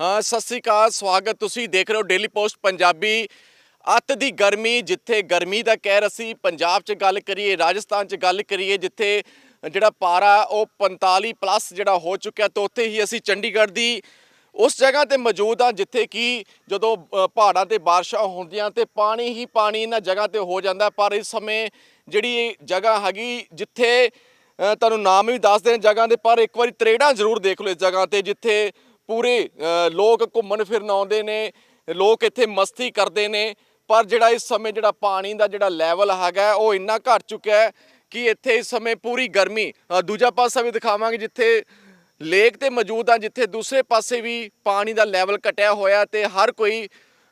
ਹਾਂ, ਸਤਿ ਸ੍ਰੀ ਅਕਾਲ, ਸਵਾਗਤ। ਤੁਸੀਂ ਦੇਖ ਰਹੇ ਹੋ ਡੇਲੀ ਪੋਸਟ ਪੰਜਾਬੀ। ਅੱਤ ਦੀ ਗਰਮੀ, ਜਿੱਥੇ ਗਰਮੀ ਦਾ ਕਹਿਰ ਅਸੀਂ ਪੰਜਾਬ 'ਚ ਗੱਲ ਕਰੀਏ, ਰਾਜਸਥਾਨ 'ਚ ਗੱਲ ਕਰੀਏ, ਜਿੱਥੇ ਜਿਹੜਾ ਪਾਰਾ, ਉਹ 45 ਪਲੱਸ ਜਿਹੜਾ ਹੋ ਚੁੱਕਿਆ, ਤਾਂ ਉੱਥੇ ਹੀ ਅਸੀਂ ਚੰਡੀਗੜ੍ਹ ਦੀ ਉਸ ਜਗ੍ਹਾ ਤੇ ਮੌਜੂਦ ਹਾਂ, ਜਿੱਥੇ ਕਿ ਜਦੋਂ ਪਹਾੜਾਂ ਤੇ ਬਾਰਿਸ਼ਾਂ ਹੁੰਦੀਆਂ ਤੇ ਪਾਣੀ ਹੀ ਪਾਣੀ ਇਹਨਾਂ ਜਗ੍ਹਾ ਤੇ ਹੋ ਜਾਂਦਾ, ਪਰ ਇਸ ਸਮੇਂ ਜਿਹੜੀ ਜਗ੍ਹਾ ਹੈਗੀ, ਜਿੱਥੇ ਤੁਹਾਨੂੰ ਨਾਮ ਵੀ ਦੱਸ ਦੇਣ ਜਗ੍ਹਾ ਦੇ, ਪਰ ਇੱਕ ਵਾਰੀ ਤਰੇੜਾਂ ਜ਼ਰੂਰ ਦੇਖ ਲਓ ਇਸ ਜਗ੍ਹਾ ਤੇ, ਜਿੱਥੇ ਪੂਰੇ ਲੋਕ ਘੁੰਮਣ ਫਿਰਨ ਆਉਂਦੇ ਨੇ, ਲੋਕ ਇੱਥੇ ਮਸਤੀ ਕਰਦੇ ਨੇ, ਪਰ ਜਿਹੜਾ ਇਸ ਸਮੇਂ ਜਿਹੜਾ ਪਾਣੀ ਦਾ ਜਿਹੜਾ ਲੈਵਲ ਹੈਗਾ, ਉਹ ਇੰਨਾ ਘਟ ਚੁੱਕਿਆ ਹੈ ਕਿ ਇੱਥੇ ਇਸ ਸਮੇਂ ਪੂਰੀ ਗਰਮੀ ਦੂਜਾ ਪਾਸਾ ਵੀ ਦਿਖਾਵਾਂਗੇ ਜਿੱਥੇ ਲੇਕ ਤੇ ਮੌਜੂਦ ਆ, ਜਿੱਥੇ ਦੂਸਰੇ ਪਾਸੇ ਵੀ ਪਾਣੀ ਦਾ ਲੈਵਲ ਘਟਿਆ ਹੋਇਆ ਤੇ ਹਰ ਕੋਈ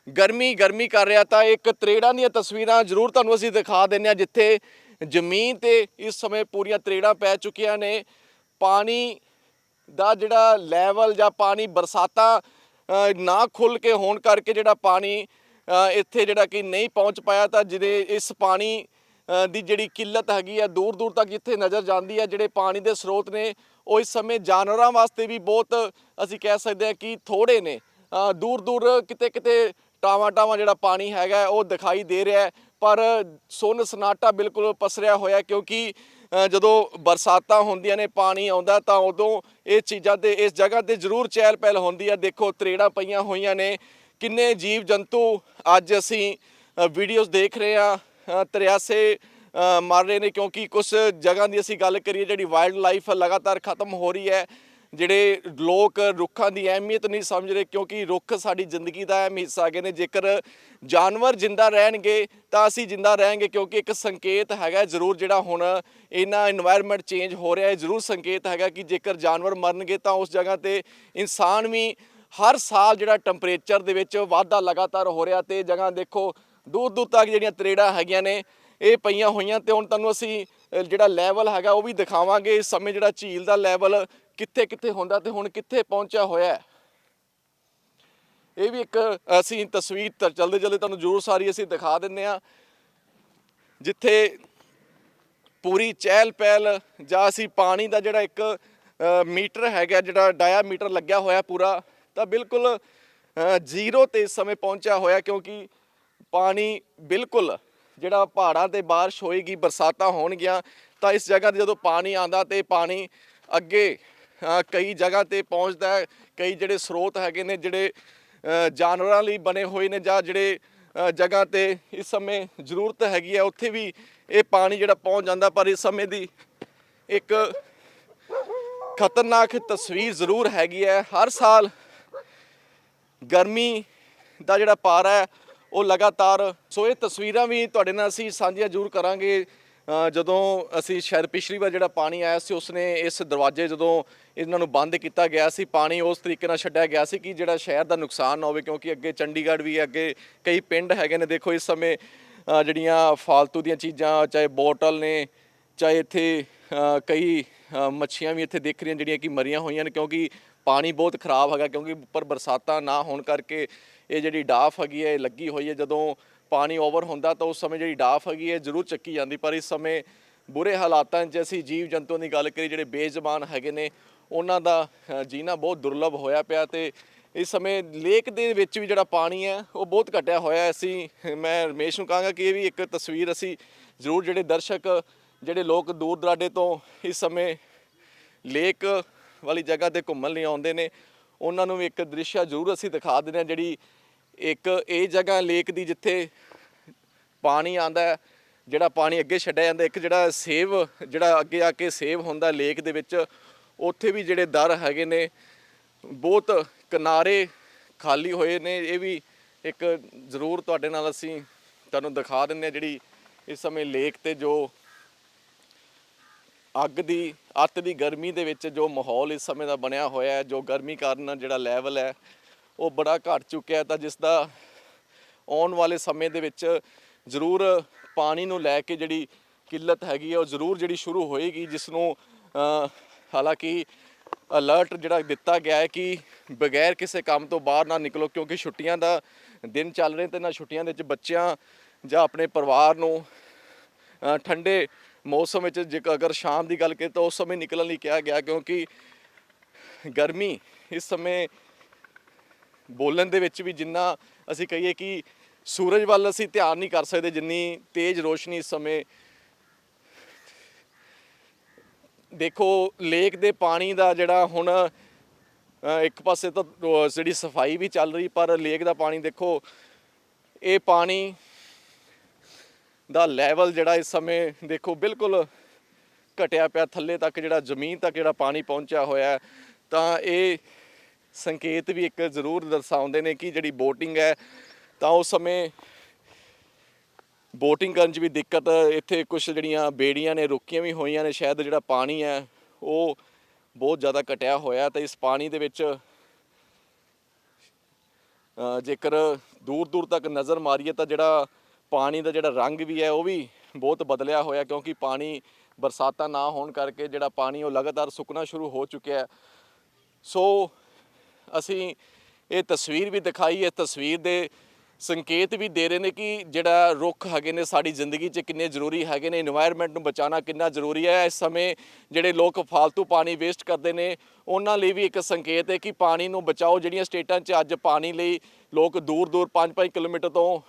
ਗਰਮੀ ਗਰਮੀ ਕਰ ਰਿਹਾ। ਤਾਂ ਇੱਕ ਤਰੇੜਾਂ ਦੀਆਂ ਤਸਵੀਰਾਂ ਜ਼ਰੂਰ ਤੁਹਾਨੂੰ ਅਸੀਂ ਦਿਖਾ ਦਿੰਨੇ ਆ ਜਿੱਥੇ ਜ਼ਮੀਨ ਤੇ ਇਸ ਸਮੇਂ ਪੂਰੀਆਂ ਤਰੇੜਾਂ ਪੈ ਚੁੱਕੀਆਂ ਨੇ। ਪਾਣੀ ਦਾ ਜਿਹੜਾ ਲੈਵਲ ਜਾਂ ਪਾਣੀ ਬਰਸਾਤਾਂ ਨਾ ਖੁੱਲ ਕੇ ਹੋਣ ਕਰਕੇ ਜਿਹੜਾ ਪਾਣੀ ਇੱਥੇ ਜਿਹੜਾ ਕਿ ਨਹੀਂ ਪਹੁੰਚ ਪਾਇਆ, ਤਾਂ ਜਿਹਦੇ ਇਸ ਪਾਣੀ ਦੀ ਜਿਹੜੀ ਕਿੱਲਤ ਹੈਗੀ ਆ ਦੂਰ ਦੂਰ ਤੱਕ ਇੱਥੇ ਨਜ਼ਰ ਜਾਂਦੀ ਹੈ ਜਿਹੜੇ ਪਾਣੀ ਦੇ ਸਰੋਤ ਨੇ, ਉਹ ਇਸ ਸਮੇਂ ਜਾਨਵਰਾਂ ਵਾਸਤੇ ਵੀ ਬਹੁਤ, ਅਸੀਂ ਕਹਿ ਸਕਦੇ ਹਾਂ ਕਿ ਥੋੜੇ ਨੇ। ਦੂਰ ਦੂਰ ਕਿਤੇ ਕਿਤੇ ਟਾਵਾਂ ਟਾਵਾਂ ਜਿਹੜਾ ਪਾਣੀ ਹੈਗਾ, ਉਹ ਦਿਖਾਈ ਦੇ ਰਿਹਾ ਪਰ ਸੁੰਨ ਸਨਾਟਾ ਬਿਲਕੁਲ ਪਸਰਿਆ ਹੋਇਆ ਕਿਉਂਕਿ ਜਦੋਂ ਬਰਸਾਤਾਂ ਹੁੰਦੀਆਂ ਨੇ ਪਾਣੀ ਆਉਂਦਾ ਤਾਂ ਉਦੋਂ ਇਹ ਚੀਜ਼ਾਂ ਤੇ ਇਸ ਜਗ੍ਹਾ ਤੇ ਜ਼ਰੂਰ ਚਹਿਲ ਪਹਿਲ ਹੁੰਦੀ ਹੈ ਦੇਖੋ ਤਰੇੜਾਂ ਪਈਆਂ ਹੋਈਆਂ ਨੇ। ਕਿੰਨੇ ਜੀਵ ਜੰਤੂ ਅੱਜ ਅਸੀਂ ਵੀਡੀਓਜ਼ ਦੇਖ ਰਹੇ ਆ। ਤਰਿਆਸੇ ਅ, ਮਰ ਰਹੇ ਨੇ ਕਿਉਂਕਿ ਕੁਝ ਜਗ੍ਹਾ ਦੀ ਅਸੀਂ ਗੱਲ ਕਰੀਏ ਜਿਹੜੀ ਵਾਈਲਡ ਲਾਈਫ ਲਗਾਤਾਰ ਖਤਮ ਹੋ ਰਹੀ ਹੈ ਜਿਹੜੇ ਲੋਕ ਰੁੱਖਾਂ ਦੀ ਅਹਿਮੀਅਤ ਨਹੀਂ ਸਮਝ ਰਹੇ ਕਿਉਂਕਿ ਰੁੱਖ ਸਾਡੀ ਜ਼ਿੰਦਗੀ ਦਾ ਅਹਿਮ ਹਿੱਸਾ ਹੈਗੇ ਨੇ, ਜੇਕਰ ਜਾਨਵਰ ਜ਼ਿੰਦਾ ਰਹਿਣਗੇ ਤਾਂ ਅਸੀਂ ਜ਼ਿੰਦਾ ਰਹਿਾਂਗੇ ਕਿਉਂਕਿ ਇੱਕ ਸੰਕੇਤ ਹੈਗਾ ਜ਼ਰੂਰ ਜਿਹੜਾ ਹੁਣ ਇਹਨਾਂ এনवायरमेंट ਚੇਂਜ ਹੋ ਰਿਹਾ ਹੈ ਜ਼ਰੂਰ ਸੰਕੇਤ ਹੈਗਾ ਕਿ ਜੇਕਰ ਜਾਨਵਰ ਮਰਨਗੇ ਤਾਂ ਉਸ ਜਗ੍ਹਾ ਤੇ ਇਨਸਾਨ ਵੀ ਹਰ ਸਾਲ ਜਿਹੜਾ ਟੈਂਪਰੇਚਰ ਦੇ ਵਿੱਚ ਵਾਧਾ ਲਗਾਤਾਰ ਹੋ ਰਿਹਾ ਤੇ ਜਗ੍ਹਾ ਦੇਖੋ ਦੂਰ ਦੂਰ ਤੱਕ ਜਿਹੜੀਆਂ ਤਰੇੜਾਂ ਹੈਗੀਆਂ ਨੇ, ਇਹ ਪਈਆਂ ਹੋਈਆਂ ਤੇ ਹੁਣ ਤੁਹਾਨੂੰ ਅਸੀਂ ਜਿਹੜਾ ਲੈਵਲ ਹੈਗਾ ਉਹ ਵੀ ਦਿਖਾਵਾਂਗੇ, ਇਸ ਸਮੇਂ ਜਿਹੜਾ ਝੀਲ ਦਾ ਲੈਵਲ ਕਿੱਥੇ ਕਿੱਥੇ ਹੁੰਦਾ ਤੇ ਹੁਣ ਕਿੱਥੇ ਪਹੁੰਚਿਆ ਹੋਇਆ ਹੈ? ਇਹ ਵੀ ਇੱਕ, ਅਸੀਂ ਤਸਵੀਰ ਤਾਂ ਚਲਦੇ ਚਲਦੇ ਤੁਹਾਨੂੰ ਜ਼ਰੂਰ ਸਾਰੀ ਅਸੀਂ ਦਿਖਾ ਦਿੰਨੇ ਆ ਜਿੱਥੇ ਪੂਰੀ ਚਹਿਲ ਪਹਿਲ ਜਾਂ ਅਸੀਂ ਪਾਣੀ ਦਾ ਜਿਹੜਾ ਇੱਕ ਮੀਟਰ ਹੈਗਾ, ਜਿਹੜਾ ਡਾਇਆਮੀਟਰ ਲੱਗਿਆ ਹੋਇਆ ਪੂਰਾ, ਤਾਂ ਬਿਲਕੁਲ ਜ਼ੀਰੋ ਤੇ ਇਸ ਸਮੇਂ ਪਹੁੰਚਿਆ ਹੋਇਆ ਕਿਉਂਕਿ ਪਾਣੀ ਬਿਲਕੁਲ ਜਿਹੜਾ ਪਹਾੜਾਂ ਤੇ ਬਾਰਿਸ਼ ਹੋਏਗੀ, ਬਰਸਾਤਾਂ ਹੋਣਗੀਆਂ, ਤਾਂ ਇਸ ਜਗ੍ਹਾ ਤੇ ਜਦੋਂ ਪਾਣੀ ਆਂਦਾ ਤੇ ਪਾਣੀ ਅੱਗੇ ਕਈ ਜਗ੍ਹਾ ਤੇ ਪਹੁੰਚਦਾ ਹੈ, ਕਈ ਜਿਹੜੇ ਸਰੋਤ ਹੈਗੇ ਨੇ, ਜਿਹੜੇ ਜਾਨਵਰਾਂ ਲਈ ਬਣੇ ਹੋਏ ਨੇ ਜਾਂ ਜਿਹੜੇ ਜਗ੍ਹਾ ਤੇ ਇਸ ਸਮੇਂ ਜ਼ਰੂਰਤ ਹੈਗੀ ਹੈ, ਉੱਥੇ ਵੀ ਇਹ ਪਾਣੀ ਜਿਹੜਾ ਪਹੁੰਚ ਜਾਂਦਾ, ਪਰ ਇਸ ਸਮੇਂ ਦੀ ਇੱਕ ਖਤਰਨਾਕ ਤਸਵੀਰ ਜ਼ਰੂਰ ਹੈਗੀ ਹੈ। ਹਰ ਸਾਲ ਗਰਮੀ ਦਾ ਜਿਹੜਾ ਪਾਰਾ ਹੈ, ਉਹ ਲਗਾਤਾਰ, ਸੋ ਇਹ ਤਸਵੀਰਾਂ ਵੀ ਤੁਹਾਡੇ ਨਾਲ ਅਸੀਂ ਸਾਂਝੀਆਂ ਜ਼ਰੂਰ ਕਰਾਂਗੇ। ਜਦੋਂ ਅਸੀਂ ਸ਼ਾਇਦ ਪਿਛਲੀ ਵਾਰ ਜਿਹੜਾ ਪਾਣੀ ਆਇਆ ਸੀ, ਉਸਨੇ ਇਸ ਦਰਵਾਜ਼ੇ ਜਦੋਂ ਇਹਨਾਂ ਨੂੰ ਬੰਦ ਕੀਤਾ ਗਿਆ ਸੀ, ਪਾਣੀ ਉਸ ਤਰੀਕੇ ਨਾਲ ਛੱਡਿਆ ਗਿਆ ਸੀ ਕਿ ਜਿਹੜਾ ਸ਼ਹਿਰ ਦਾ ਨੁਕਸਾਨ ਨਾ ਹੋਵੇ, ਕਿਉਂਕਿ ਅੱਗੇ ਚੰਡੀਗੜ੍ਹ ਵੀ ਹੈ, ਅੱਗੇ ਕਈ ਪਿੰਡ ਹੈਗੇ ਨੇ। ਦੇਖੋ, ਇਸ ਸਮੇਂ ਜਿਹੜੀਆਂ ਫਾਲਤੂ ਦੀਆਂ ਚੀਜ਼ਾਂ, ਚਾਹੇ ਬੋਟਲ ਨੇ, ਚਾਹੇ ਇੱਥੇ ਕਈ ਮੱਛੀਆਂ ਵੀ ਇੱਥੇ ਦੇਖ ਰਹੀਆਂ, ਜਿਹੜੀਆਂ ਕਿ ਮਰੀਆਂ ਹੋਈਆਂ ਨੇ, ਕਿਉਂਕਿ ਪਾਣੀ ਬਹੁਤ ਖਰਾਬ ਹੈਗਾ, ਕਿਉਂਕਿ ਉੱਪਰ ਬਰਸਾਤਾਂ ਨਾ ਹੋਣ ਕਰਕੇ ਇਹ ਜਿਹੜੀ ਡਾਫ ਹੈਗੀ ਹੈ, ਇਹ ਲੱਗੀ ਹੋਈ ਹੈ। ਜਦੋਂ ਪਾਣੀ ਓਵਰ ਹੁੰਦਾ ਤਾਂ ਉਸ ਸਮੇਂ ਜਿਹੜੀ ਡਾਫ ਹੈਗੀ ਹੈ ਜ਼ਰੂਰ ਚੱਕੀ ਜਾਂਦੀ, ਪਰ ਇਸ ਸਮੇਂ ਬੁਰੇ ਹਾਲਾਤਾਂ 'ਚ ਅਸੀਂ ਜੀਵ ਜੰਤੂਆਂ ਦੀ ਗੱਲ ਕਰੀ ਜਿਹੜੇ ਬੇਜ਼ਬਾਨ ਹੈਗੇ ਨੇ, ਉਹਨਾਂ ਦਾ ਜੀਣਾ ਬਹੁਤ ਦੁਰਲਭ ਹੋਇਆ ਪਿਆ ਤੇ ਇਸ ਸਮੇਂ ਲੇਕ ਦੇ ਵਿੱਚ ਵੀ ਜਿਹੜਾ ਪਾਣੀ ਹੈ, ਉਹ ਬਹੁਤ ਘਟਿਆ ਹੋਇਆ। ਅਸੀਂ, ਮੈਂ ਰਮੇਸ਼ ਨੂੰ ਕਹਾਂਗਾ ਕਿ ਇਹ ਵੀ ਇੱਕ ਤਸਵੀਰ ਅਸੀਂ ਜ਼ਰੂਰ ਜਿਹੜੇ ਦਰਸ਼ਕ, ਜਿਹੜੇ ਲੋਕ ਦੂਰ ਦਰਾਡੇ ਤੋਂ ਇਸ ਸਮੇਂ ਲੇਕ ਵਾਲੀ ਜਗ੍ਹਾ ਤੇ ਘੁੰਮਣ ਲਈ ਆਉਂਦੇ ਨੇ, ਉਹਨਾਂ ਨੂੰ ਵੀ ਇੱਕ ਦ੍ਰਿਸ਼ ਜ਼ਰੂਰ ਅਸੀਂ ਦਿਖਾ ਦਿੰਦੇ ਹਾਂ, ਜਿਹੜੀ ਇੱਕ ਇਹ ਜਗ੍ਹਾ ਲੇਕ ਦੀ ਜਿੱਥੇ ਪਾਣੀ ਆਂਦਾ ਜਿਹੜਾ ਪਾਣੀ ਅੱਗੇ ਛੱਡਿਆ ਜਾਂਦਾ, ਇੱਕ ਜਿਹੜਾ ਸੇਵ, ਜਿਹੜਾ ਅੱਗੇ ਆ ਕੇ ਸੇਵ ਹੁੰਦਾ ਲੇਕ ਦੇ ਵਿੱਚ, ਉੱਥੇ ਵੀ ਜਿਹੜੇ ਦਰ ਹੈਗੇ ਨੇ, ਬਹੁਤ ਕਿਨਾਰੇ ਖਾਲੀ ਹੋਏ ਨੇ, ਇਹ ਵੀ ਇੱਕ ਜ਼ਰੂਰ ਤੁਹਾਡੇ ਨਾਲ ਅਸੀਂ ਤੁਹਾਨੂੰ ਦਿਖਾ ਦਿੰਦੇ ਹਾਂ ਜਿਹੜੀ ਇਸ ਸਮੇਂ ਲੇਕ ਤੇ ਜੋ ਅੱਗ ਦੀ, ਅੱਤ ਦੀ ਗਰਮੀ ਦੇ ਵਿੱਚ ਜੋ ਮਾਹੌਲ ਇਸ ਸਮੇਂ ਦਾ ਬਣਿਆ ਹੋਇਆ ਹੈ, ਜੋ ਗਰਮੀ ਕਾਰਨ ਜਿਹੜਾ ਲੈਵਲ ਹੈ ਉਹ ਬੜਾ ਘਟ ਚੁੱਕਿਆ ਤਾਂ ਜਿਸ ਦਾ ਆਉਣ ਵਾਲੇ ਸਮੇਂ ਦੇ ਵਿੱਚ ਜ਼ਰੂਰ ਪਾਣੀ ਨੂੰ ਲੈ ਕੇ ਜਿਹੜੀ ਕਿੱਲਤ ਹੈਗੀ ਹੈ, ਉਹ ਜ਼ਰੂਰ ਜਿਹੜੀ ਸ਼ੁਰੂ ਹੋਏਗੀ ਜਿਸ ਨੂੰ ਹਾਲਾਂਕਿ ਅਲਰਟ ਜਿਹੜਾ ਦਿੱਤਾ ਗਿਆ ਹੈ ਕਿ ਬਗੈਰ ਕਿਸੇ ਕੰਮ ਤੋਂ ਬਾਹਰ ਨਾ ਨਿਕਲੋ, ਕਿਉਂਕਿ ਛੁੱਟੀਆਂ ਦਾ ਦਿਨ ਚੱਲ ਰਹੇ ਤੇ ਨਾ ਛੁੱਟੀਆਂ ਦੇ ਵਿੱਚ ਬੱਚਿਆਂ ਜਾਂ ਆਪਣੇ ਪਰਿਵਾਰ ਨੂੰ ਠੰਡੇ ਮੌਸਮ ਵਿੱਚ ਜੇ ਅਗਰ ਸ਼ਾਮ ਦੀ ਗੱਲ ਕਰੀਏ ਤਾਂ ਉਸ ਸਮੇਂ ਨਿਕਲਣ ਲਈ ਕਿਹਾ ਗਿਆ, ਕਿਉਂਕਿ ਗਰਮੀ ਇਸ ਸਮੇਂ ਬੋਲਣ ਦੇ ਵਿੱਚ ਵੀ ਜਿੰਨਾ ਅਸੀਂ ਕਹੀਏ ਕਿ ਸੂਰਜ ਵੱਲ ਅਸੀਂ ਧਿਆਨ ਨਹੀਂ ਕਰ ਸਕਦੇ, ਜਿੰਨੀ ਤੇਜ਼ ਰੋਸ਼ਨੀ ਇਸ ਸਮੇਂ ਦੇਖੋ, ਲੇਕ ਦੇ ਪਾਣੀ ਦਾ ਜਿਹੜਾ ਹੁਣ ਇੱਕ ਪਾਸੇ ਤਾਂ ਜਿਹੜੀ ਸਫ਼ਾਈ ਵੀ ਚੱਲ ਰਹੀ, ਪਰ ਲੇਕ ਦਾ ਪਾਣੀ ਦੇਖੋ, ਇਹ ਪਾਣੀ ਦਾ ਲੈਵਲ ਜਿਹੜਾ ਇਸ ਸਮੇਂ ਦੇਖੋ ਬਿਲਕੁਲ ਘਟਿਆ ਪਿਆ, ਥੱਲੇ ਤੱਕ ਜਿਹੜਾ ਜ਼ਮੀਨ ਤੱਕ ਜਿਹੜਾ ਪਾਣੀ ਪਹੁੰਚਿਆ ਹੋਇਆ ਤਾਂ ਇਹ ਸੰਕੇਤ ਵੀ ਇੱਕ ਜ਼ਰੂਰ ਦਰਸਾਉਂਦੇ ਨੇ ਕਿ ਜਿਹੜੀ ਬੋਟਿੰਗ ਹੈ, ਤਾਂ ਉਸ ਸਮੇਂ ਬੋਟਿੰਗ ਕਰਨ 'ਚ ਵੀ ਦਿੱਕਤ, ਇੱਥੇ ਕੁਝ ਜਿਹੜੀਆਂ ਬੇੜੀਆਂ ਨੇ, ਰੁਕੀਆਂ ਵੀ ਹੋਈਆਂ ਨੇ, ਸ਼ਾਇਦ ਜਿਹੜਾ ਪਾਣੀ ਹੈ, ਉਹ ਬਹੁਤ ਜ਼ਿਆਦਾ ਘਟਿਆ ਹੋਇਆ ਤਾਂ ਇਸ ਪਾਣੀ ਦੇ ਵਿੱਚ ਜੇਕਰ ਦੂਰ ਦੂਰ ਤੱਕ ਨਜ਼ਰ ਮਾਰੀਏ ਤਾਂ ਜਿਹੜਾ ਪਾਣੀ ਦਾ ਜਿਹੜਾ ਰੰਗ ਵੀ ਹੈ, ਉਹ ਵੀ ਬਹੁਤ ਬਦਲਿਆ ਹੋਇਆ ਕਿਉਂਕਿ ਪਾਣੀ ਬਰਸਾਤਾਂ ਨਾ ਹੋਣ ਕਰਕੇ ਜਿਹੜਾ ਪਾਣੀ ਉਹ ਲਗਾਤਾਰ ਸੁੱਕਣਾ ਸ਼ੁਰੂ ਹੋ ਚੁੱਕਿਆ ਹੈ। ਸੋ ਅਸੀਂ ਇਹ ਤਸਵੀਰ ਵੀ ਦਿਖਾਈ, ਇਹ ਤਸਵੀਰ ਦੇ ਸੰਕੇਤ ਵੀ ਦੇ ਰਹੇ ਨੇ ਕਿ ਜਿਹੜਾ ਰੁੱਖ ਹੈਗੇ ਨੇ ਸਾਡੀ ਜ਼ਿੰਦਗੀ 'ਚ ਕਿੰਨੇ ਜ਼ਰੂਰੀ ਹੈਗੇ ਨੇ এনवायरमेंट ਨੂੰ ਬਚਾਉਣਾ ਕਿੰਨਾ ਜ਼ਰੂਰੀ ਹੈ। ਇਸ ਸਮੇਂ ਜਿਹੜੇ ਲੋਕ ਫਾਲਤੂ ਪਾਣੀ ਵੇਸਟ ਕਰਦੇ ਨੇ, ਉਹਨਾਂ ਲਈ ਵੀ ਇੱਕ ਸੰਕੇਤ ਹੈ ਕਿ ਪਾਣੀ ਨੂੰ ਬਚਾਓ, ਜਿਹੜੀਆਂ ਸਟੇਟਾਂ 'ਚ ਅੱਜ ਪਾਣੀ ਲਈ ਲੋਕ ਦੂਰ ਦੂਰ 5-5 ਕਿਲੋਮੀਟਰ ਤੋਂ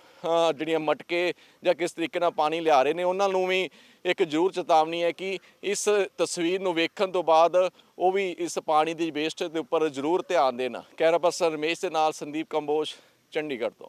ਜਿਹੜੀਆਂ ਮਟਕੇ ਜਾਂ ਕਿਸ ਤਰੀਕੇ ਨਾਲ ਪਾਣੀ ਲਿਆ ਰਹੇ ਨੇ, ਉਹਨਾਂ ਨੂੰ ਵੀ ਇੱਕ ਜ਼ਰੂਰ ਚੇਤਾਵਨੀ ਹੈ ਕਿ ਇਸ ਤਸਵੀਰ ਨੂੰ ਵੇਖਣ ਤੋਂ ਬਾਅਦ ਉਹ ਵੀ ਇਸ ਪਾਣੀ ਦੀ ਵੇਸਟ ਦੇ ਉੱਪਰ ਜ਼ਰੂਰ ਧਿਆਨ ਦੇਣ। ਕੈਮਰਾ ਪਰਸਨ ਰਮੇਸ਼ ਦੇ ਨਾਲ ਸੰਦੀਪ ਕੰਬੋਜ, ਚੰਡੀਗੜ੍ਹ ਤੋਂ।